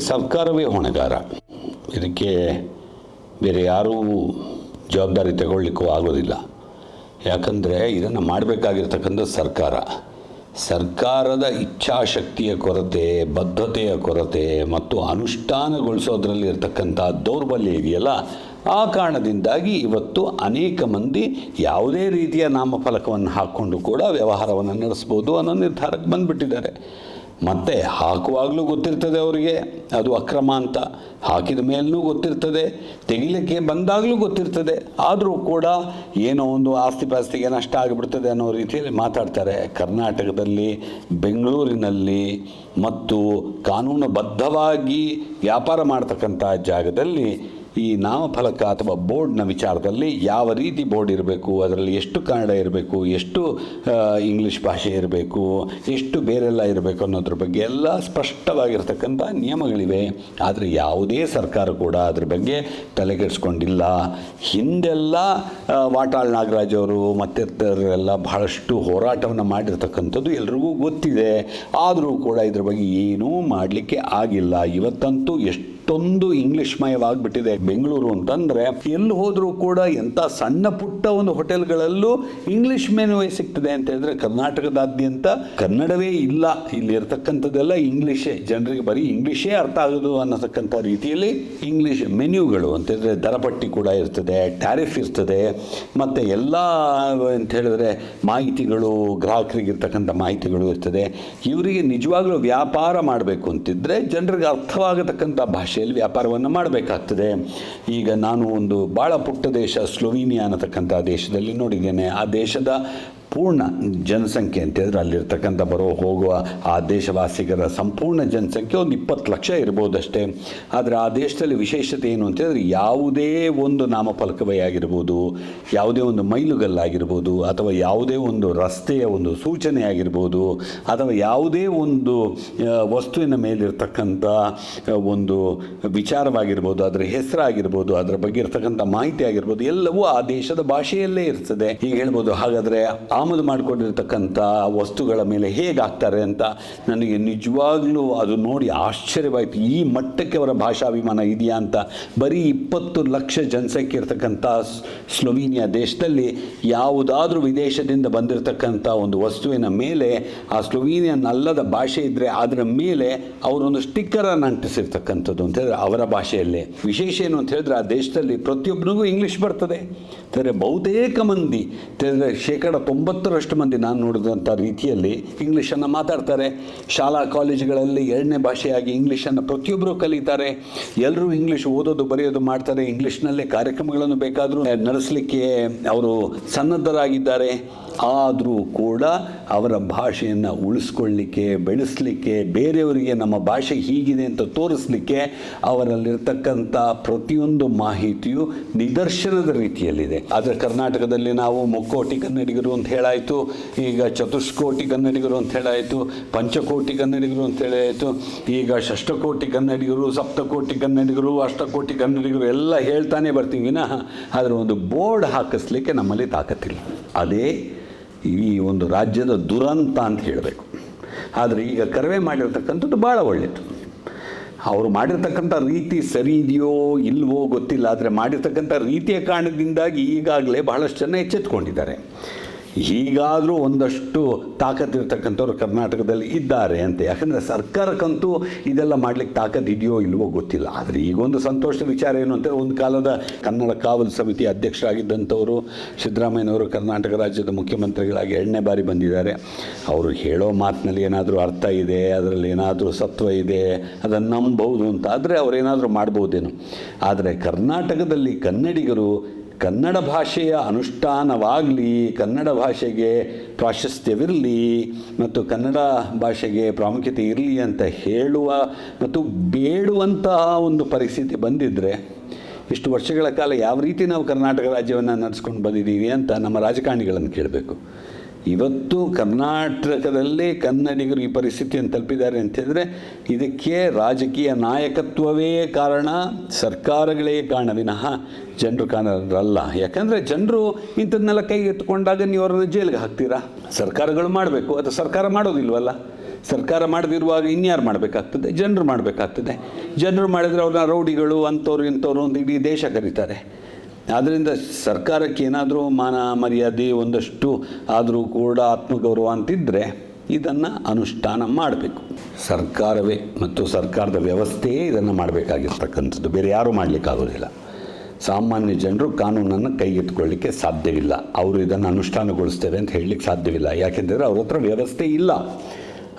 ಸರ್ಕಾರವೇ ಹೊಣೆಗಾರ. ಇದಕ್ಕೆ ಬೇರೆ ಯಾರೂ ಜವಾಬ್ದಾರಿ ತಗೊಳ್ಳಿಕ್ಕೂ ಆಗೋದಿಲ್ಲ. ಯಾಕಂದರೆ ಇದನ್ನು ಮಾಡಬೇಕಾಗಿರ್ತಕ್ಕಂಥ ಸರ್ಕಾರ. ಸರ್ಕಾರದ ಇಚ್ಛಾಶಕ್ತಿಯ ಕೊರತೆ, ಬದ್ಧತೆಯ ಕೊರತೆ ಮತ್ತು ಅನುಷ್ಠಾನಗೊಳಿಸೋದ್ರಲ್ಲಿ ಇರತಕ್ಕಂಥ ದೌರ್ಬಲ್ಯ ಇದೆಯಲ್ಲ, ಆ ಕಾರಣದಿಂದಾಗಿ ಇವತ್ತು ಅನೇಕ ಮಂದಿ ಯಾವುದೇ ರೀತಿಯ ನಾಮಫಲಕವನ್ನು ಹಾಕ್ಕೊಂಡು ಕೂಡ ವ್ಯವಹಾರವನ್ನು ನಡೆಸ್ಬೋದು ಅನ್ನೋ ನಿರ್ಧಾರಕ್ಕೆ ಬಂದುಬಿಟ್ಟಿದ್ದಾರೆ. ಮತ್ತು ಹಾಕುವಾಗಲೂ ಗೊತ್ತಿರ್ತದೆ ಅವರಿಗೆ. ಅದು ಅಕ್ರಮ ಅಂತ. ಹಾಕಿದ ಮೇಲೂ ಗೊತ್ತಿರ್ತದೆ. ತೆಗಿಲಿಕ್ಕೆ ಬಂದಾಗಲೂ ಗೊತ್ತಿರ್ತದೆ. ಆದರೂ ಕೂಡ ಏನೋ ಒಂದು ಆಸ್ತಿ ಪಾಸ್ತಿಗೆ ನಷ್ಟ ಆಗಿಬಿಡ್ತದೆ ಅನ್ನೋ ರೀತಿಯಲ್ಲಿ ಮಾತಾಡ್ತಾರೆ. ಕರ್ನಾಟಕದಲ್ಲಿ, ಬೆಂಗಳೂರಿನಲ್ಲಿ ಮತ್ತು ಕಾನೂನುಬದ್ಧವಾಗಿ ವ್ಯಾಪಾರ ಮಾಡ್ತಕ್ಕಂಥ ಜಾಗದಲ್ಲಿ ಈ ನಾಮಫಲಕ ಅಥವಾ ಬೋರ್ಡ್ನ ವಿಚಾರದಲ್ಲಿ ಯಾವ ರೀತಿ ಬೋರ್ಡ್ ಇರಬೇಕು, ಅದರಲ್ಲಿ ಎಷ್ಟು ಕನ್ನಡ ಇರಬೇಕು, ಎಷ್ಟು ಇಂಗ್ಲೀಷ್ ಭಾಷೆ ಇರಬೇಕು, ಎಷ್ಟು ಬೇರೆಲ್ಲ ಇರಬೇಕು ಅನ್ನೋದ್ರ ಬಗ್ಗೆ ಎಲ್ಲ ಸ್ಪಷ್ಟವಾಗಿರ್ತಕ್ಕಂಥ ನಿಯಮಗಳಿವೆ. ಆದರೆ ಯಾವುದೇ ಸರ್ಕಾರ ಕೂಡ ಅದ್ರ ಬಗ್ಗೆ ತಲೆಕೆಡಿಸ್ಕೊಂಡಿಲ್ಲ. ಹಿಂದೆಲ್ಲ ವಾಟಾಳ್ ನಾಗರಾಜ್ ಅವರು ಮತ್ತಿತರರೆಲ್ಲ ಬಹಳಷ್ಟು ಹೋರಾಟವನ್ನು ಮಾಡಿರ್ತಕ್ಕಂಥದ್ದು ಎಲ್ರಿಗೂ ಗೊತ್ತಿದೆ. ಆದರೂ ಕೂಡ ಇದ್ರ ಬಗ್ಗೆ ಏನೂ ಮಾಡಲಿಕ್ಕೆ ಆಗಿಲ್ಲ. ಇವತ್ತಂತೂ ಎಷ್ಟೊಂದು ಇಂಗ್ಲಿಷ್ಮಯವಾಗಿಬಿಟ್ಟಿದೆ. ಬೆಂಗಳೂರು ಅಂತಂದ್ರೆ ಎಲ್ಲಿ ಹೋದರೂ ಕೂಡ ಎಂಥ ಸಣ್ಣ ಪುಟ್ಟ ಒಂದು ಹೋಟೆಲ್ಗಳಲ್ಲೂ ಇಂಗ್ಲಿಷ್ ಮೆನುವೇ ಸಿಗ್ತದೆ ಅಂತ ಹೇಳಿದ್ರೆ ಕರ್ನಾಟಕದಾದ್ಯಂತ ಕನ್ನಡವೇ ಇಲ್ಲ. ಇಲ್ಲಿ ಇರ್ತಕ್ಕಂಥದ್ದೆಲ್ಲ ಇಂಗ್ಲಿಷೇ. ಜನರಿಗೆ ಬರೀ ಇಂಗ್ಲಿಷೇ ಅರ್ಥ ಆಗೋದು ಅನ್ನತಕ್ಕಂಥ ರೀತಿಯಲ್ಲಿ ಇಂಗ್ಲಿಷ್ ಮೆನ್ಯೂಗಳು ಅಂತಂದರೆ ದರಪಟ್ಟಿ ಕೂಡ ಇರ್ತದೆ, ಟ್ಯಾರಿಫ್ ಇರ್ತದೆ, ಮತ್ತು ಎಲ್ಲ ಅಂತ ಹೇಳಿದ್ರೆ ಮಾಹಿತಿಗಳು, ಗ್ರಾಹಕರಿಗೆ ಇರ್ತಕ್ಕಂಥ ಮಾಹಿತಿಗಳು ಇರ್ತದೆ. ಇವರಿಗೆ ನಿಜವಾಗ್ಲೂ ವ್ಯಾಪಾರ ಮಾಡಬೇಕು ಅಂತಿದ್ರೆ ಜನರಿಗೆ ಅರ್ಥವಾಗತಕ್ಕಂಥ ಭಾಷೆಯಲ್ಲಿ ವ್ಯಾಪಾರವನ್ನು ಮಾಡಬೇಕಾಗ್ತದೆ. ಈಗ ನಾನು ಒಂದು ಭಾಳ ಪುಟ್ಟ ದೇಶ ಸ್ಲೋವೀನಿಯಾ ಅನ್ನತಕ್ಕಂಥ ದೇಶದಲ್ಲಿ ನೋಡಿದ್ದೇನೆ. ಆ ದೇಶದ ಪೂರ್ಣ ಜನಸಂಖ್ಯೆ ಅಂತ ಹೇಳಿದ್ರೆ ಅಲ್ಲಿರ್ತಕ್ಕಂಥ ಬರೋ ಹೋಗುವ ಆ ದೇಶವಾಸಿಗರ ಸಂಪೂರ್ಣ ಜನಸಂಖ್ಯೆ ಒಂದು ಇಪ್ಪತ್ತು ಲಕ್ಷ ಇರ್ಬೋದಷ್ಟೇ ಆದರೆ ಆ ದೇಶದಲ್ಲಿ ವಿಶೇಷತೆ ಏನು ಅಂತ ಹೇಳಿದ್ರೆ ಯಾವುದೇ ಒಂದು ನಾಮಫಲಕವೇ ಆಗಿರ್ಬೋದು, ಯಾವುದೇ ಒಂದು ಮೈಲುಗಲ್ಲಾಗಿರ್ಬೋದು, ಅಥವಾ ಯಾವುದೇ ಒಂದು ರಸ್ತೆಯ ಒಂದು ಸೂಚನೆ ಆಗಿರ್ಬೋದು, ಅಥವಾ ಯಾವುದೇ ಒಂದು ವಸ್ತುವಿನ ಮೇಲಿರ್ತಕ್ಕಂಥ ಒಂದು ವಿಚಾರವಾಗಿರ್ಬೋದು ಅದರ ಹೆಸರಾಗಿರ್ಬೋದು ಅದರ ಬಗ್ಗೆ ಇರ್ತಕ್ಕಂಥ ಮಾಹಿತಿ ಆಗಿರ್ಬೋದು, ಎಲ್ಲವೂ ಆ ದೇಶದ ಭಾಷೆಯಲ್ಲೇ ಇರ್ತದೆ. ಹೀಗೆ ಹೇಳ್ಬೋದು. ಹಾಗಾದರೆ ಆಮದು ಮಾಡಿಕೊಂಡಿರ್ತಕ್ಕಂಥ ವಸ್ತುಗಳ ಮೇಲೆ ಹೇಗೆ ಆಗ್ತಾರೆ ಅಂತ ನನಗೆ ನಿಜವಾಗ್ಲೂ ಅದು ನೋಡಿ ಆಶ್ಚರ್ಯವಾಯಿತು. ಈ ಮಟ್ಟಕ್ಕೆ ಅವರ ಭಾಷಾಭಿಮಾನ ಇದೆಯಾ ಅಂತ ಬರೀ ಇಪ್ಪತ್ತು ಲಕ್ಷ ಜನಸಂಖ್ಯೆ ಇರ್ತಕ್ಕಂಥ ಸ್ಲೋವಿನಿಯಾ ದೇಶದಲ್ಲಿ ಯಾವುದಾದ್ರೂ ವಿದೇಶದಿಂದ ಬಂದಿರತಕ್ಕಂಥ ಒಂದು ವಸ್ತುವಿನ ಮೇಲೆ, ಆ ಸ್ಲೊವೀನಿಯನ್ ಅಲ್ಲದ ಭಾಷೆ ಇದ್ದರೆ ಅದರ ಮೇಲೆ ಅವರೊಂದು ಸ್ಟಿಕ್ಕರನ್ನು ಅಂಟಿಸಿರ್ತಕ್ಕಂಥದ್ದು ಅಂತ ಹೇಳಿದ್ರೆ ಅವರ ಭಾಷೆಯಲ್ಲೇ. ವಿಶೇಷ ಏನು ಅಂತ ಹೇಳಿದ್ರೆ ಆ ದೇಶದಲ್ಲಿ ಪ್ರತಿಯೊಬ್ಬರಿಗೂ ಇಂಗ್ಲೀಷ್ ಬರ್ತದೆ. ಅಂದರೆ ಬಹುತೇಕ ಮಂದಿ ಶೇಕಡ ಶೇಕಡ ತೊಂಬತ್ತರಷ್ಟು ಮಂದಿ ನಾನು ನೋಡಿದಂಥ ರೀತಿಯಲ್ಲಿ ಇಂಗ್ಲೀಷನ್ನು ಮಾತಾಡ್ತಾರೆ. ಶಾಲಾ ಕಾಲೇಜುಗಳಲ್ಲಿ ಎರಡನೇ ಭಾಷೆಯಾಗಿ ಇಂಗ್ಲೀಷನ್ನು ಪ್ರತಿಯೊಬ್ಬರು ಕಲಿತಾರೆ. ಎಲ್ಲರೂ ಇಂಗ್ಲೀಷ್ ಓದೋದು, ಬರೆಯೋದು ಮಾಡ್ತಾರೆ. ಇಂಗ್ಲೀಷ್ನಲ್ಲೇ ಕಾರ್ಯಕ್ರಮಗಳನ್ನು ಬೇಕಾದರೂ ನಡೆಸಲಿಕ್ಕೆ ಅವರು ಸನ್ನದ್ಧರಾಗಿದ್ದಾರೆ. ಆದರೂ ಕೂಡ ಅವರ ಭಾಷೆಯನ್ನು ಉಳಿಸ್ಕೊಳ್ಳಿಕ್ಕೆ, ಬೆಳೆಸಲಿಕ್ಕೆ, ಬೇರೆಯವರಿಗೆ ನಮ್ಮ ಭಾಷೆ ಹೀಗಿದೆ ಅಂತ ತೋರಿಸಲಿಕ್ಕೆ ಅವರಲ್ಲಿರ್ತಕ್ಕಂಥ ಪ್ರತಿಯೊಂದು ಮಾಹಿತಿಯು ನಿದರ್ಶನದ ರೀತಿಯಲ್ಲಿದೆ. ಆದರೆ ಕರ್ನಾಟಕದಲ್ಲಿ ನಾವು ಮುಕ್ಕೋಟಿ ಕನ್ನಡಿಗರು ಅಂತ ಹೇಳಾಯಿತು, ಈಗ ಚತುಷ್ಕೋಟಿ ಕನ್ನಡಿಗರು ಅಂತ ಹೇಳಾಯಿತು, ಪಂಚಕೋಟಿ ಕನ್ನಡಿಗರು ಅಂತ ಹೇಳಾಯಿತು, ಈಗ ಷಷ್ಠಕೋಟಿ ಕನ್ನಡಿಗರು, ಸಪ್ತಕೋಟಿ ಕನ್ನಡಿಗರು, ಅಷ್ಟಕೋಟಿ ಕನ್ನಡಿಗರು ಎಲ್ಲ ಹೇಳ್ತಾನೆ ಬರ್ತೀವಿ ವಿನಃ, ಆದರೆ ಒಂದು ಬೋರ್ಡ್ ಹಾಕಿಸ್ಲಿಕ್ಕೆ ನಮ್ಮಲ್ಲಿ ತಾಕತ್ತಿಲ್ಲ. ಅದೇ ಈ ಒಂದು ರಾಜ್ಯದ ದುರಂತ ಅಂತ ಹೇಳಬೇಕು. ಆದರೆ ಈಗ ಕರವೆ ಮಾಡಿರ್ತಕ್ಕಂಥದ್ದು ಭಾಳ ಒಳ್ಳೆಯದು ಅವರು ಮಾಡಿರ್ತಕ್ಕಂಥ ರೀತಿ ಸರಿ ಇದೆಯೋ ಇಲ್ವೋ ಗೊತ್ತಿಲ್ಲ, ಆದರೆ ಮಾಡಿರ್ತಕ್ಕಂಥ ರೀತಿಯ ಕಾರಣದಿಂದಾಗಿ ಈಗಾಗಲೇ ಬಹಳಷ್ಟು ಜನ ಎಚ್ಚೆತ್ಕೊಂಡಿದ್ದಾರೆ. ಹೀಗಾದರೂ ಒಂದಷ್ಟು ತಾಕತ್ತಿರ್ತಕ್ಕಂಥವ್ರು ಕರ್ನಾಟಕದಲ್ಲಿ ಇದ್ದಾರೆ ಅಂತ. ಯಾಕಂದರೆ ಸರ್ಕಾರಕ್ಕಂತೂ ಇದೆಲ್ಲ ಮಾಡಲಿಕ್ಕೆ ತಾಕತ್ತು ಇದೆಯೋ ಇಲ್ವೋ ಗೊತ್ತಿಲ್ಲ. ಆದರೆ ಈಗೊಂದು ಸಂತೋಷದ ವಿಚಾರ ಏನು ಅಂತ ಒಂದು ಕಾಲದ ಕನ್ನಡ ಕಾವಲು ಸಮಿತಿ ಅಧ್ಯಕ್ಷರಾಗಿದ್ದಂಥವರು ಸಿದ್ದರಾಮಯ್ಯನವರು ಕರ್ನಾಟಕ ರಾಜ್ಯದ ಮುಖ್ಯಮಂತ್ರಿಗಳಾಗಿ ಎರಡನೇ ಬಾರಿ ಬಂದಿದ್ದಾರೆ. ಅವರು ಹೇಳೋ ಮಾತಿನಲ್ಲಿ ಏನಾದರೂ ಅರ್ಥ ಇದೆ, ಅದರಲ್ಲಿ ಏನಾದರೂ ಸತ್ವ ಇದೆ, ಅದನ್ನು ನಂಬಬಹುದು ಅಂತ. ಆದರೆ ಅವರೇನಾದರೂ ಮಾಡ್ಬೋದೇನು. ಆದರೆ ಕರ್ನಾಟಕದಲ್ಲಿ ಕನ್ನಡಿಗರು ಕನ್ನಡ ಭಾಷೆಯ ಅನುಷ್ಠಾನವಾಗಲಿ, ಕನ್ನಡ ಭಾಷೆಗೆ ಪ್ರಾಶಸ್ತ್ಯವಿರಲಿ ಮತ್ತು ಕನ್ನಡ ಭಾಷೆಗೆ ಪ್ರಾಮುಖ್ಯತೆ ಇರಲಿ ಅಂತ ಹೇಳುವ ಮತ್ತು ಬೇಡುವಂತಹ ಒಂದು ಪರಿಸ್ಥಿತಿ ಬಂದಿದ್ದರೆ ಇಷ್ಟು ವರ್ಷಗಳ ಕಾಲ ಯಾವ ರೀತಿ ನಾವು ಕರ್ನಾಟಕ ರಾಜ್ಯವನ್ನು ನಡೆಸ್ಕೊಂಡು ಬಂದಿದ್ದೀವಿ ಅಂತ ನಮ್ಮ ರಾಜಕಾರಣಿಗಳನ್ನು ಕೇಳಬೇಕು. ಇವತ್ತು ಕರ್ನಾಟಕದಲ್ಲಿ ಕನ್ನಡಿಗರು ಈ ಪರಿಸ್ಥಿತಿಯನ್ನು ತಲುಪಿದ್ದಾರೆ ಅಂತ ಹೇಳಿದ್ರೆ ಇದಕ್ಕೆ ರಾಜಕೀಯ ನಾಯಕತ್ವವೇ ಕಾರಣ, ಸರ್ಕಾರಗಳೇ ಕಾರಣ. ವಿನಃ ಜನರು ಕಾರಣರಲ್ಲ ಯಾಕಂದರೆ ಜನರು ಇಂಥದ್ದನ್ನೆಲ್ಲ ಕೈಗೆತ್ತಿಕೊಂಡಾಗ ನೀವು ಅವರನ್ನು ಜೈಲಿಗೆ ಹಾಕ್ತೀರಾ? ಸರ್ಕಾರಗಳು ಮಾಡಬೇಕು ಅಥವಾ ಸರ್ಕಾರ ಮಾಡೋದಿಲ್ವಲ್ಲ? ಸರ್ಕಾರ ಮಾಡದಿರುವಾಗ ಇನ್ಯಾರು ಮಾಡಬೇಕಾಗ್ತದೆ? ಜನರು ಮಾಡಬೇಕಾಗ್ತದೆ. ಜನರು ಮಾಡಿದರೆ ಅವ್ರನ್ನ ರೌಡಿಗಳು, ಅಂಥವ್ರು, ಇಂಥವ್ರು ಅಂತ ಇಡೀ ದೇಶ ಕರೀತಾರೆ. ಆದ್ದರಿಂದ ಸರ್ಕಾರಕ್ಕೆ ಏನಾದರೂ ಮಾನ ಮರ್ಯಾದೆ ಒಂದಷ್ಟು ಆದರೂ ಕೂಡ ಆತ್ಮಗೌರವ ಅಂತಿದ್ದರೆ ಇದನ್ನು ಅನುಷ್ಠಾನ ಮಾಡಬೇಕು. ಸರ್ಕಾರವೇ ಮತ್ತು ಸರ್ಕಾರದ ವ್ಯವಸ್ಥೆಯೇ ಇದನ್ನು ಮಾಡಬೇಕಾಗಿರ್ತಕ್ಕಂಥದ್ದು. ಬೇರೆ ಯಾರೂ ಮಾಡಲಿಕ್ಕಾಗೋದಿಲ್ಲ. ಸಾಮಾನ್ಯ ಜನರು ಕಾನೂನನ್ನು ಕೈಗೆತ್ತಿಕೊಳ್ಳಿಕ್ಕೆ ಸಾಧ್ಯವಿಲ್ಲ ಅವರು ಇದನ್ನು ಅನುಷ್ಠಾನಗೊಳಿಸ್ತೇವೆ ಅಂತ ಹೇಳಲಿಕ್ಕೆ ಸಾಧ್ಯವಿಲ್ಲ. ಯಾಕೆಂದರೆ ಅವ್ರ ಹತ್ರ ವ್ಯವಸ್ಥೆ ಇಲ್ಲ.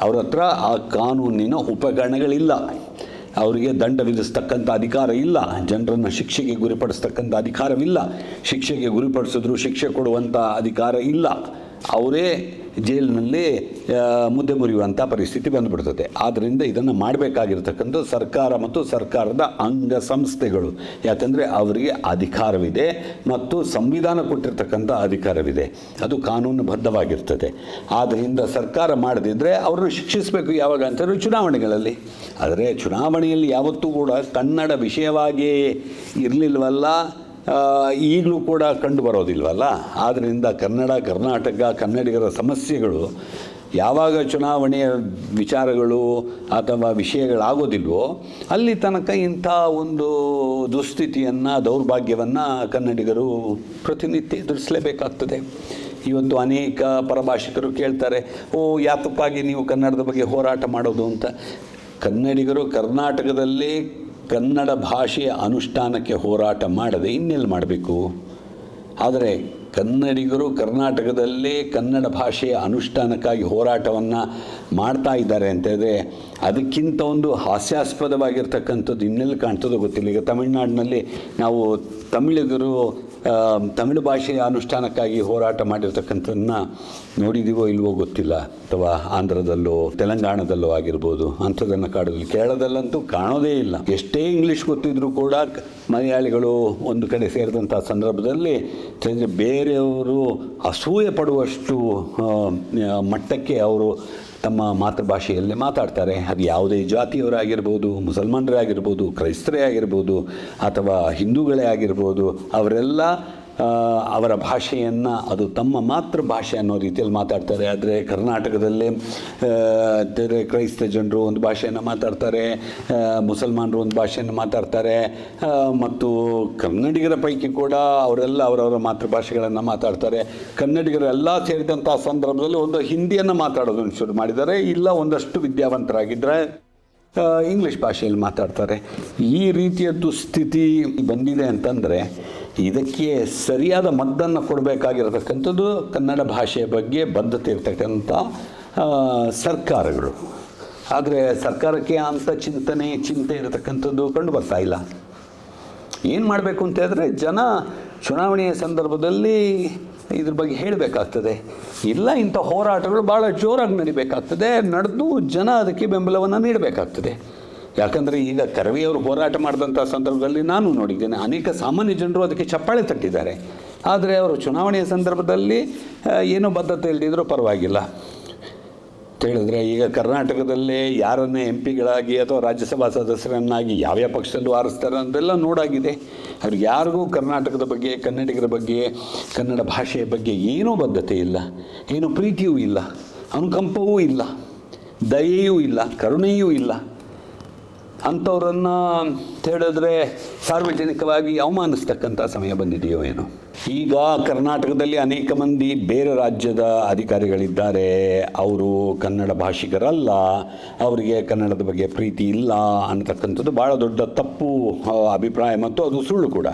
ಅವ್ರ ಆ ಕಾನೂನಿನ ಉಪಕರಣಗಳಿಲ್ಲ. ಅವರಿಗೆ ದಂಡ ವಿಧಿಸ್ತಕ್ಕಂಥ ಅಧಿಕಾರ ಇಲ್ಲ. ಜನರನ್ನು ಶಿಕ್ಷೆಗೆ ಗುರಿಪಡಿಸ್ತಕ್ಕಂಥ ಅಧಿಕಾರವಿಲ್ಲ. ಶಿಕ್ಷೆಗೆ ಗುರಿಪಡಿಸಿದ್ರು ಶಿಕ್ಷೆ ಕೊಡುವಂಥ ಅಧಿಕಾರ ಇಲ್ಲ. ಅವರೇ ಜೈಲಿನಲ್ಲಿ ಮುದ್ದೆ ಮುರಿಯುವಂಥ ಪರಿಸ್ಥಿತಿ ಬಂದುಬಿಡ್ತದೆ. ಆದ್ದರಿಂದ ಇದನ್ನು ಮಾಡಬೇಕಾಗಿರ್ತಕ್ಕಂಥ ಸರ್ಕಾರ ಮತ್ತು ಸರ್ಕಾರದ ಅಂಗ ಸಂಸ್ಥೆಗಳು. ಯಾಕಂದರೆ ಅವರಿಗೆ ಅಧಿಕಾರವಿದೆ ಮತ್ತು ಸಂವಿಧಾನ ಕೊಟ್ಟಿರ್ತಕ್ಕಂಥ ಅಧಿಕಾರವಿದೆ. ಅದು ಕಾನೂನುಬದ್ಧವಾಗಿರ್ತದೆ ಆದ್ದರಿಂದ ಸರ್ಕಾರ ಮಾಡದಿದ್ದರೆ ಅವರನ್ನು ಶಿಕ್ಷಿಸಬೇಕು ಯಾವಾಗ ಅಂತಂದರೆ ಚುನಾವಣೆಗಳಲ್ಲಿ. ಆದರೆ ಚುನಾವಣೆಯಲ್ಲಿ ಯಾವತ್ತೂ ಕೂಡ ಕನ್ನಡ ವಿಷಯವಾಗಿಯೇ ಇರಲಿಲ್ವಲ್ಲ. ಆ, ಈಗಲೂ ಕೂಡ ಕಂಡು ಬರೋದಿಲ್ವಲ್ಲ? ಆದ್ದರಿಂದ ಕನ್ನಡ, ಕರ್ನಾಟಕ, ಕನ್ನಡಿಗರ ಸಮಸ್ಯೆಗಳು ಯಾವಾಗ ಚುನಾವಣೆಯ ವಿಚಾರಗಳು ಅಥವಾ ವಿಷಯಗಳಾಗೋದಿಲ್ವೋ, ಅಲ್ಲಿ ತನಕ ಇಂಥ ಒಂದು ದುಸ್ಥಿತಿಯನ್ನು, ದೌರ್ಭಾಗ್ಯವನ್ನು ಕನ್ನಡಿಗರು ಪ್ರತಿನಿತ್ಯ ಎದುರಿಸಲೇಬೇಕಾಗ್ತದೆ. ಇವತ್ತು ಅನೇಕ ಪರಭಾಷಿಕರು ಕೇಳ್ತಾರೆ, ಓ, ಯಾತಕ್ಕಾಗಿ ನೀವು ಕನ್ನಡದ ಬಗ್ಗೆ ಹೋರಾಟ ಮಾಡೋದು? ಅಂತ. ಕನ್ನಡಿಗರು ಕರ್ನಾಟಕದಲ್ಲಿ ಕನ್ನಡ ಭಾಷೆಯ ಅನುಷ್ಠಾನಕ್ಕೆ ಹೋರಾಟ ಮಾಡದೆ ಇನ್ನೆಲ್ಲಿ ಮಾಡಬೇಕು? ಆದರೆ ಕನ್ನಡಿಗರು ಕರ್ನಾಟಕದಲ್ಲೇ ಕನ್ನಡ ಭಾಷೆಯ ಅನುಷ್ಠಾನಕ್ಕಾಗಿ ಹೋರಾಟವನ್ನು ಮಾಡ್ತಾ ಇದ್ದಾರೆ ಅಂತ ಹೇಳಿದ್ರೆ ಅದಕ್ಕಿಂತ ಒಂದು ಹಾಸ್ಯಾಸ್ಪದವಾಗಿರ್ತಕ್ಕಂಥದ್ದು ಇನ್ನೆಲ್ಲಿ ಕಾಣ್ತದೋ ಗೊತ್ತಿಲ್ಲ. ಈಗ ತಮಿಳುನಾಡಿನಲ್ಲಿ ನಾವು ತಮಿಳಿಗರು ತಮಿಳು ಭಾಷೆಯ ಅನುಷ್ಠಾನಕ್ಕಾಗಿ ಹೋರಾಟ ಮಾಡಿರ್ತಕ್ಕಂಥದನ್ನ ನೋಡಿದೀವೋ ಇಲ್ವೋ ಗೊತ್ತಿಲ್ಲ. ಅಥವಾ ಆಂಧ್ರದಲ್ಲೋ, ತೆಲಂಗಾಣದಲ್ಲೋ ಆಗಿರ್ಬೋದು, ಅಂಥದ್ದನ್ನು ಕಾಡೋದಿಲ್ಲ. ಕೇರಳದಲ್ಲಂತೂ ಕಾಣೋದೇ ಇಲ್ಲ. ಎಷ್ಟೇ ಇಂಗ್ಲೀಷ್ ಗೊತ್ತಿದ್ರೂ ಕೂಡ ಮಲಯಾಳಿಗಳು ಒಂದು ಕಡೆ ಸೇರಿದಂಥ ಸಂದರ್ಭದಲ್ಲಿ ಬೇರೆಯವರು ಅಸೂಯೆ ಪಡುವಷ್ಟು ಮಟ್ಟಕ್ಕೆ ಅವರು ತಮ್ಮ ಮಾತೃಭಾಷೆಯಲ್ಲೇ ಮಾತಾಡ್ತಾರೆ. ಅದು ಯಾವುದೇ ಜಾತಿಯವರಾಗಿರ್ಬೋದು ಮುಸಲ್ಮಾನರೇ ಆಗಿರ್ಬೋದು ಕ್ರೈಸ್ತರೇ ಆಗಿರ್ಬೋದು ಅಥವಾ ಹಿಂದೂಗಳೇ ಆಗಿರ್ಬೋದು ಅವರೆಲ್ಲ ಅವರ ಭಾಷೆಯನ್ನು, ಅದು ತಮ್ಮ ಮಾತೃಭಾಷೆ ಅನ್ನೋ ರೀತಿಯಲ್ಲಿ ಮಾತಾಡ್ತಾರೆ. ಆದರೆ ಕರ್ನಾಟಕದಲ್ಲಿ ಕ್ರೈಸ್ತ ಜನರು ಒಂದು ಭಾಷೆಯನ್ನು ಮಾತಾಡ್ತಾರೆ ಮುಸಲ್ಮಾನರು ಒಂದು ಭಾಷೆಯನ್ನು ಮಾತಾಡ್ತಾರೆ ಮತ್ತು ಕನ್ನಡಿಗರ ಪೈಕಿ ಕೂಡ ಅವರೆಲ್ಲ ಅವರವರ ಮಾತೃಭಾಷೆಗಳನ್ನು ಮಾತಾಡ್ತಾರೆ. ಕನ್ನಡಿಗರೆಲ್ಲ ಸೇರಿದಂಥ ಸಂದರ್ಭದಲ್ಲಿ ಒಂದು ಹಿಂದಿಯನ್ನು ಮಾತಾಡೋದನ್ನು ಶುರು ಮಾಡಿದ್ದಾರೆ. ಇಲ್ಲ, ಒಂದಷ್ಟು ವಿದ್ಯಾವಂತರಾಗಿದ್ದರೆ ಇಂಗ್ಲೀಷ್ ಭಾಷೆಯಲ್ಲಿ ಮಾತಾಡ್ತಾರೆ. ಈ ರೀತಿಯದ್ದು ಸ್ಥಿತಿ ಬಂದಿದೆ ಅಂತಂದರೆ ಇದಕ್ಕೆ ಸರಿಯಾದ ಮದ್ದನ್ನು ಕೊಡಬೇಕಾಗಿರತಕ್ಕಂಥದ್ದು ಕನ್ನಡ ಭಾಷೆಯ ಬಗ್ಗೆ ಬದ್ಧತೆ ಇರ್ತಕ್ಕಂಥ ಸರ್ಕಾರಗಳು. ಆದರೆ ಸರ್ಕಾರಕ್ಕೆ ಅಂಥ ಚಿಂತನೆ, ಚಿಂತೆ ಇರತಕ್ಕಂಥದ್ದು ಕಂಡು ಬರ್ತಾ ಇಲ್ಲ. ಏನು ಮಾಡಬೇಕು ಅಂತ ಹೇಳಿದ್ರೆ ಜನ ಚುನಾವಣೆಯ ಸಂದರ್ಭದಲ್ಲಿ ಇದ್ರ ಬಗ್ಗೆ ಹೇಳಬೇಕಾಗ್ತದೆ. ಇಲ್ಲ, ಇಂಥ ಹೋರಾಟಗಳು ಭಾಳ ಜೋರಾಗಿ ನಡಿಬೇಕಾಗ್ತದೆ. ನಡೆದು ಜನ ಅದಕ್ಕೆ ಬೆಂಬಲವನ್ನು ನೀಡಬೇಕಾಗ್ತದೆ. ಯಾಕಂದರೆ ಈಗ ಕರವೆಯವರು ಹೋರಾಟ ಮಾಡಿದಂಥ ಸಂದರ್ಭದಲ್ಲಿ ನಾನು ನೋಡಿದ್ದೇನೆ. ಅನೇಕ ಸಾಮಾನ್ಯ ಜನರು ಅದಕ್ಕೆ ಚಪ್ಪಾಳೆ ತಟ್ಟಿದ್ದಾರೆ. ಆದರೆ ಅವರು ಚುನಾವಣೆಯ ಸಂದರ್ಭದಲ್ಲಿ ಏನು ಬದ್ಧತೆ ಇಲ್ಲದಿದ್ರೂ ಪರವಾಗಿಲ್ಲ. ಹೇಳಿದ್ರೆ ಈಗ ಕರ್ನಾಟಕದಲ್ಲೇ ಯಾರನ್ನೇ ಎಂ ಪಿಗಳಾಗಿ ಅಥವಾ ರಾಜ್ಯಸಭಾ ಸದಸ್ಯರನ್ನಾಗಿ ಯಾವ್ಯಾವ ಪಕ್ಷದಲ್ಲೂ ಆರಿಸ್ತಾರೆ ಅಂತೆಲ್ಲ ನೋಡಾಗಿದೆ. ಅವ್ರಿಗೆ ಯಾರಿಗೂ ಕರ್ನಾಟಕದ ಬಗ್ಗೆ, ಕನ್ನಡಿಗರ ಬಗ್ಗೆ, ಕನ್ನಡ ಭಾಷೆಯ ಬಗ್ಗೆ ಏನೂ ಬದ್ಧತೆ ಇಲ್ಲ. ಏನೂ ಪ್ರೀತಿಯೂ ಇಲ್ಲ. ಅನುಕಂಪವೂ ಇಲ್ಲ. ದಯೆಯೂ ಇಲ್ಲ. ಕರುಣೆಯೂ ಇಲ್ಲ. ಅಂಥವ್ರನ್ನು ಹೇಳಿದ್ರೆ ಸಾರ್ವಜನಿಕವಾಗಿ ಅವಮಾನಿಸ್ತಕ್ಕಂಥ ಸಮಯ ಬಂದಿದೆಯೋ ಏನೋ. ಈಗ ಕರ್ನಾಟಕದಲ್ಲಿ ಅನೇಕ ಮಂದಿ ಬೇರೆ ರಾಜ್ಯದ ಅಧಿಕಾರಿಗಳಿದ್ದಾರೆ. ಅವರು ಕನ್ನಡ ಭಾಷಿಗರಲ್ಲ. ಅವರಿಗೆ ಕನ್ನಡದ ಬಗ್ಗೆ ಪ್ರೀತಿ ಇಲ್ಲ ಅನ್ನತಕ್ಕಂಥದ್ದು ಭಾಳ ದೊಡ್ಡ ತಪ್ಪು ಅಭಿಪ್ರಾಯ ಮತ್ತು ಅದು ಸುಳ್ಳು ಕೂಡ.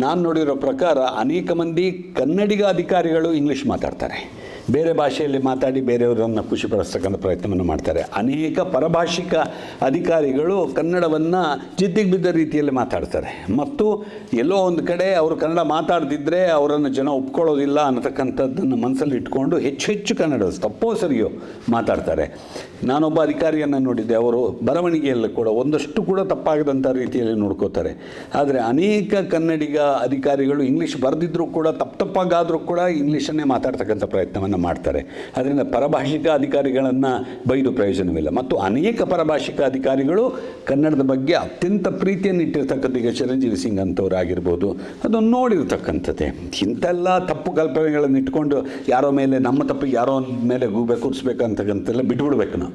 ನಾನು ನೋಡಿರೋ ಪ್ರಕಾರ ಅನೇಕ ಮಂದಿ ಕನ್ನಡಿಗ ಅಧಿಕಾರಿಗಳು ಇಂಗ್ಲೀಷ್ ಮಾತಾಡ್ತಾರೆ. ಬೇರೆ ಭಾಷೆಯಲ್ಲಿ ಮಾತಾಡಿ ಬೇರೆಯವರನ್ನು ಖುಷಿಪಡಿಸ್ತಕ್ಕಂಥ ಪ್ರಯತ್ನವನ್ನು ಮಾಡ್ತಾರೆ. ಅನೇಕ ಪರಭಾಷಿಕ ಅಧಿಕಾರಿಗಳು ಕನ್ನಡವನ್ನು ಜಿದ್ದಿಗೆ ಬಿದ್ದ ರೀತಿಯಲ್ಲಿ ಮಾತಾಡ್ತಾರೆ. ಮತ್ತು ಎಲ್ಲೋ ಒಂದು ಕಡೆ ಅವರು ಕನ್ನಡ ಮಾತಾಡದಿದ್ದರೆ ಅವರನ್ನು ಜನ ಒಪ್ಕೊಳ್ಳೋದಿಲ್ಲ ಅನ್ನತಕ್ಕಂಥದ್ದನ್ನು ಮನಸ್ಸಲ್ಲಿ ಇಟ್ಕೊಂಡು ಹೆಚ್ಚು ಹೆಚ್ಚು ಕನ್ನಡ ತಪ್ಪೋ ಸರಿಯೋ ಮಾತಾಡ್ತಾರೆ. ನಾನೊಬ್ಬ ಅಧಿಕಾರಿಯನ್ನು ನೋಡಿದ್ದೆ. ಅವರು ಬರವಣಿಗೆಯಲ್ಲೂ ಕೂಡ ಒಂದಷ್ಟು ಕೂಡ ತಪ್ಪಾಗದಂಥ ರೀತಿಯಲ್ಲಿ ನೋಡ್ಕೋತಾರೆ. ಆದರೆ ಅನೇಕ ಕನ್ನಡಿಗ ಅಧಿಕಾರಿಗಳು ಇಂಗ್ಲೀಷ್ ಬರೆದಿದ್ರೂ ಕೂಡ, ತಪ್ಪು ತಪ್ಪಾಗಾದರೂ ಕೂಡ ಇಂಗ್ಲೀಷನ್ನೇ ಮಾತಾಡ್ತಕ್ಕಂಥ ಪ್ರಯತ್ನವನ್ನು ಮಾಡ್ತಾರೆ. ಅದರಿಂದ ಪರಭಾಷಿಕ ಅಧಿಕಾರಿಗಳನ್ನು ಬೈದು ಪ್ರಯೋಜನವಿಲ್ಲ. ಮತ್ತು ಅನೇಕ ಪರಭಾಷಿಕ ಅಧಿಕಾರಿಗಳು ಕನ್ನಡದ ಬಗ್ಗೆ ಅತ್ಯಂತ ಪ್ರೀತಿಯನ್ನು ಇಟ್ಟಿರ್ತಕ್ಕಂಥ ಈಗ ಚಿರಂಜೀವಿ ಸಿಂಗ್ ಅಂತವರಾಗಿರ್ಬೋದು ಅದನ್ನು ನೋಡಿರ್ತಕ್ಕಂಥದ್ದೇ. ಇಂಥೆಲ್ಲ ತಪ್ಪು ಕಲ್ಪನೆಗಳನ್ನು ಇಟ್ಕೊಂಡು ಯಾರೋ ಮೇಲೆ, ನಮ್ಮ ತಪ್ಪಿಗೆ ಯಾರೋ ಮೇಲೆ ಗೂಬೆ ಕೂರಿಸ್ಬೇಕಂತಕ್ಕಂಥೆಲ್ಲ ಬಿಟ್ಬಿಡ್ಬೇಕು ನಾವು.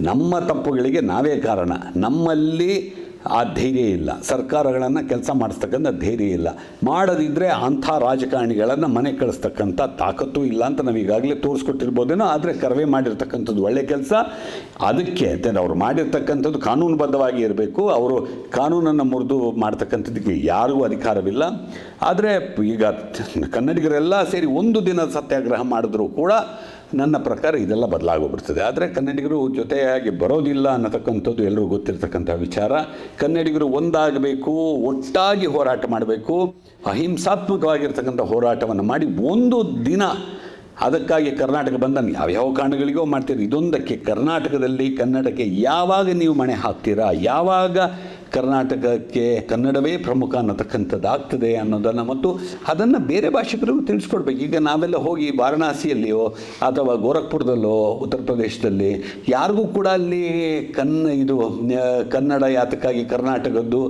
ನಮ್ಮ ತಪ್ಪುಗಳಿಗೆ ನಾವೇ ಕಾರಣ. ನಮ್ಮಲ್ಲಿ ಆ ಧೈರ್ಯ ಇಲ್ಲ. ಸರ್ಕಾರಗಳನ್ನು ಕೆಲಸ ಮಾಡಿಸ್ತಕ್ಕಂಥ ಧೈರ್ಯ ಇಲ್ಲ. ಮಾಡದಿದ್ದರೆ ಅಂಥ ರಾಜಕಾರಣಿಗಳನ್ನು ಮನೆ ಕಳಿಸ್ತಕ್ಕಂಥ ತಾಕತ್ತು ಇಲ್ಲ ಅಂತ ನಾವು ಈಗಾಗಲೇ ತೋರಿಸ್ಕೊಟ್ಟಿರ್ಬೋದೇನೋ, ಆದರೆ ಕರವೇ ಮಾಡಿರ್ತಕ್ಕಂಥದ್ದು ಒಳ್ಳೆ ಕೆಲಸ. ಅದಕ್ಕೆ ಅವ್ರು ಮಾಡಿರ್ತಕ್ಕಂಥದ್ದು ಕಾನೂನುಬದ್ಧವಾಗಿ ಇರಬೇಕು. ಅವರು ಕಾನೂನನ್ನು ಮುರಿದು ಮಾಡ್ತಕ್ಕಂಥದ್ದಕ್ಕೆ ಯಾರಿಗೂ ಅಧಿಕಾರವಿಲ್ಲ. ಆದರೆ ಈಗ ಕನ್ನಡಿಗರೆಲ್ಲ ಸೇರಿ ಒಂದು ದಿನ ಸತ್ಯಾಗ್ರಹ ಮಾಡಿದ್ರು ಕೂಡ ನನ್ನ ಪ್ರಕಾರ ಇದೆಲ್ಲ ಬದಲಾಗೋಗ್ಬಿಡ್ತದೆ ಆದರೆ ಕನ್ನಡಿಗರು ಜೊತೆಯಾಗಿ ಬರೋದಿಲ್ಲ ಅನ್ನತಕ್ಕಂಥದ್ದು ಎಲ್ಲರೂ ಗೊತ್ತಿರತಕ್ಕಂಥ ವಿಚಾರ. ಕನ್ನಡಿಗರು ಒಂದಾಗಬೇಕು, ಒಟ್ಟಾಗಿ ಹೋರಾಟ ಮಾಡಬೇಕು, ಅಹಿಂಸಾತ್ಮಕವಾಗಿರ್ತಕ್ಕಂಥ ಹೋರಾಟವನ್ನು ಮಾಡಿ ಒಂದು ದಿನ ಅದಕ್ಕಾಗಿ ಕರ್ನಾಟಕ ಬಂದ ಯಾವ್ಯಾವ ಕಾರಣಗಳಿಗೋ ಮಾಡ್ತೀರಿ. ಇದೊಂದಕ್ಕೆ ಕರ್ನಾಟಕದಲ್ಲಿ ಕನ್ನಡಕ್ಕೆ ಯಾವಾಗ ನೀವು ಮಣೆ ಹಾಕ್ತೀರಾ, ಯಾವಾಗ ಕರ್ನಾಟಕಕ್ಕೆ ಕನ್ನಡವೇ ಪ್ರಮುಖ ಅನ್ನತಕ್ಕಂಥದ್ದು ಆಗ್ತದೆ ಅನ್ನೋದನ್ನು ಮತ್ತು ಅದನ್ನು ಬೇರೆ ಭಾಷಿಕರಿಗೂ ತಿಳಿಸ್ಕೊಡ್ಬೇಕು. ಈಗ ನಾವೆಲ್ಲ ಹೋಗಿ ವಾರಣಾಸಿಯಲ್ಲಿಯೋ ಅಥವಾ ಗೋರಖ್ಪುರದಲ್ಲೋ ಉತ್ತರ ಪ್ರದೇಶದಲ್ಲಿ ಯಾರಿಗೂ ಕೂಡ ಅಲ್ಲಿ ಕನ್ನ ಇದು ಕನ್ನಡ ಯಾತಕ್ಕಾಗಿ ಕರ್ನಾಟಕದ್ದು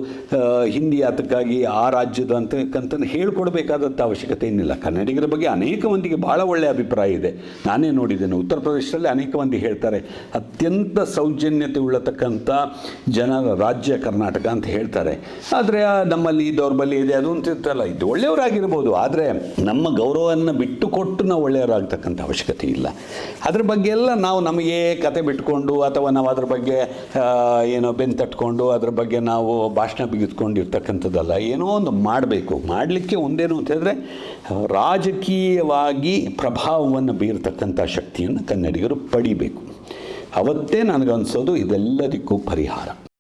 ಹಿಂದಿ ಯಾತಕ್ಕಾಗಿ ಆ ರಾಜ್ಯದ ಅಂತಕ್ಕಂಥ ಹೇಳ್ಕೊಡ್ಬೇಕಾದಂಥ ಅವಶ್ಯಕತೆ ಏನಿಲ್ಲ. ಕನ್ನಡಿಗರ ಬಗ್ಗೆ ಅನೇಕ ಮಂದಿಗೆ ಭಾಳ ಒಳ್ಳೆಯ ಅಭಿಪ್ರಾಯ ಇದೆ. ನಾನೇ ನೋಡಿದ್ದೇನೆ. ಉತ್ತರ ಪ್ರದೇಶದಲ್ಲಿ ಅನೇಕ ಮಂದಿ ಹೇಳ್ತಾರೆ, ಅತ್ಯಂತ ಸೌಜನ್ಯತೆ ಉಳ್ಳತಕ್ಕಂಥ ಜನರ ರಾಜ್ಯ ಕರ್ನಾಟಕ. ಅಂತ ಹೇಳ್ತಾರೆ. ಆದರೆ ನಮ್ಮಲ್ಲಿ ದೌರ್ಬಲ್ಯ ಇದೆ, ಅದು ಅಂತ ಇರ್ತಲ್ಲ ಇದು ಒಳ್ಳೆಯವರಾಗಿರ್ಬೋದು. ಆದರೆ, ನಮ್ಮ ಗೌರವವನ್ನು ಬಿಟ್ಟುಕೊಟ್ಟು ನಾವು ಒಳ್ಳೆಯವರಾಗ್ತಕ್ಕಂಥ ಅವಶ್ಯಕತೆ ಇಲ್ಲ. ಅದ್ರ ಬಗ್ಗೆ ಎಲ್ಲ ನಾವು ನಮಗೆ ಕತೆ ಬಿಟ್ಕೊಂಡು, ಅಥವಾ ನಾವು ಅದ್ರ ಬಗ್ಗೆ ಏನೋ ಬೆನ್ನು ತಟ್ಕೊಂಡು, ಅದ್ರ ಬಗ್ಗೆ ನಾವು ಭಾಷಣ ಬಿಗಿದ್ಕೊಂಡು ಇರ್ತಕ್ಕಂಥದ್ದಲ್ಲ, ಏನೋ ಒಂದು ಮಾಡಬೇಕು. ಮಾಡಲಿಕ್ಕೆ ಒಂದೇನು ಅಂತ ಹೇಳಿದ್ರೆ, ರಾಜಕೀಯವಾಗಿ ಪ್ರಭಾವವನ್ನು ಬೀರ್ತಕ್ಕಂಥ ಶಕ್ತಿಯನ್ನು ಕನ್ನಡಿಗರು ಪಡಿಬೇಕು. ಅವತ್ತೇ ನನಗನ್ಸೋದು ಇದೆಲ್ಲದಕ್ಕೂ ಪರಿಹಾರ.